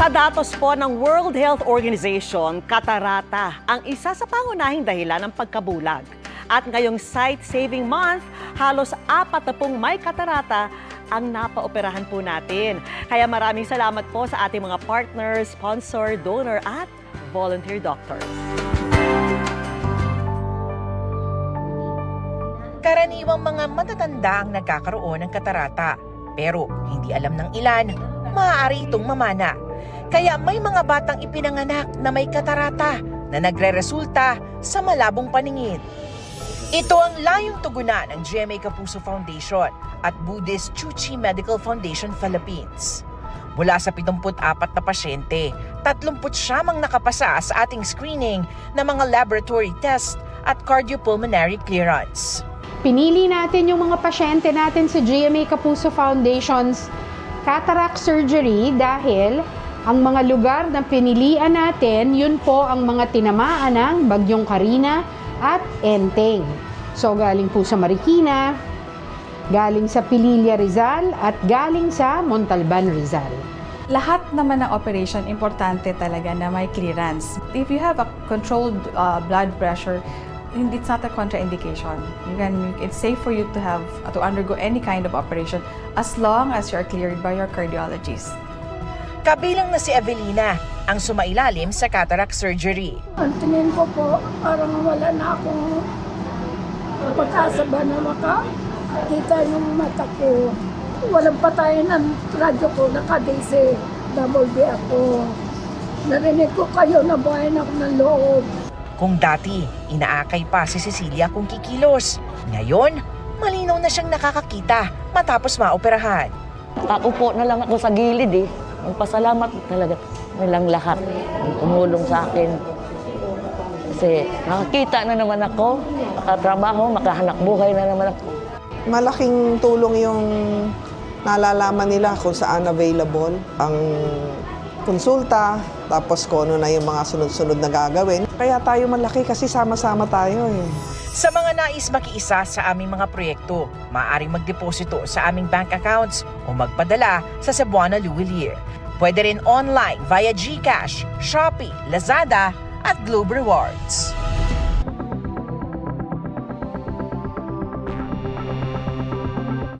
Sa datos po ng World Health Organization, katarata ang isa sa pangunahing dahilan ng pagkabulag. At ngayong Sight Saving Month, halos apat na pong may katarata ang napaoperahan po natin. Kaya maraming salamat po sa ating mga partners, sponsor, donor at volunteer doctors. Karaniwang mga matatanda ang nagkakaroon ng katarata. Pero hindi alam ng ilan, maaari itong mamana. Kaya may mga batang ipinanganak na may katarata na nagre-resulta sa malabong paningin. Ito ang layong tugunan ng GMA Kapuso Foundation at Buddhist Chuchi Medical Foundation Philippines. Mula sa 74 na pasyente, 30 siyamang nakapasa sa ating screening ng mga laboratory test at cardiopulmonary clearance. Pinili natin yung mga pasyente natin sa GMA Kapuso Foundation's cataract surgery dahil ang mga lugar na pinilian natin, yun po ang mga tinamaan ng Bagyong Karina at Enteng. So galing po sa Marikina, galing sa Pililla Rizal at galing sa Montalban Rizal. Lahat naman ng operation, importante talaga na may clearance. If you have a controlled uh, blood pressure, it's not a contraindication. You can, it's safe for you to have to undergo any kind of operation as long as you are cleared by your cardiologist. Kabilang na si Evelina, ang sumailalim sa cataract surgery. Tingin ko po, parang wala na akong pagkasa ba na makakita yung mata ko. Walang patayin ang radyo ko, naka-DC, double D ako. Narinig ko kayo na buhayin ako ng loob. Kung dati, inaakay pa si Cecilia kung kikilos. Ngayon, malinaw na siyang nakakakita matapos maoperahan. Paupo na lang ako sa gilid eh. Magpasalamat talaga nilang lahat. Ang tumulong sa akin. Kasi nakakita na naman ako, makatrabaho, makahanap buhay na naman ako. malaking tulong yung nalalaman nila kung saan available ang konsulta, tapos kung ano na yung mga sunod-sunod na gagawin. Kaya tayo malaki kasi sama-sama tayo eh. Sa mga nais makiisa sa aming mga proyekto, maaaring magdeposito sa aming bank accounts o magpadala sa Cebuana Luwilier. Pwede rin online via GCash, Shopee, Lazada at Globe Rewards.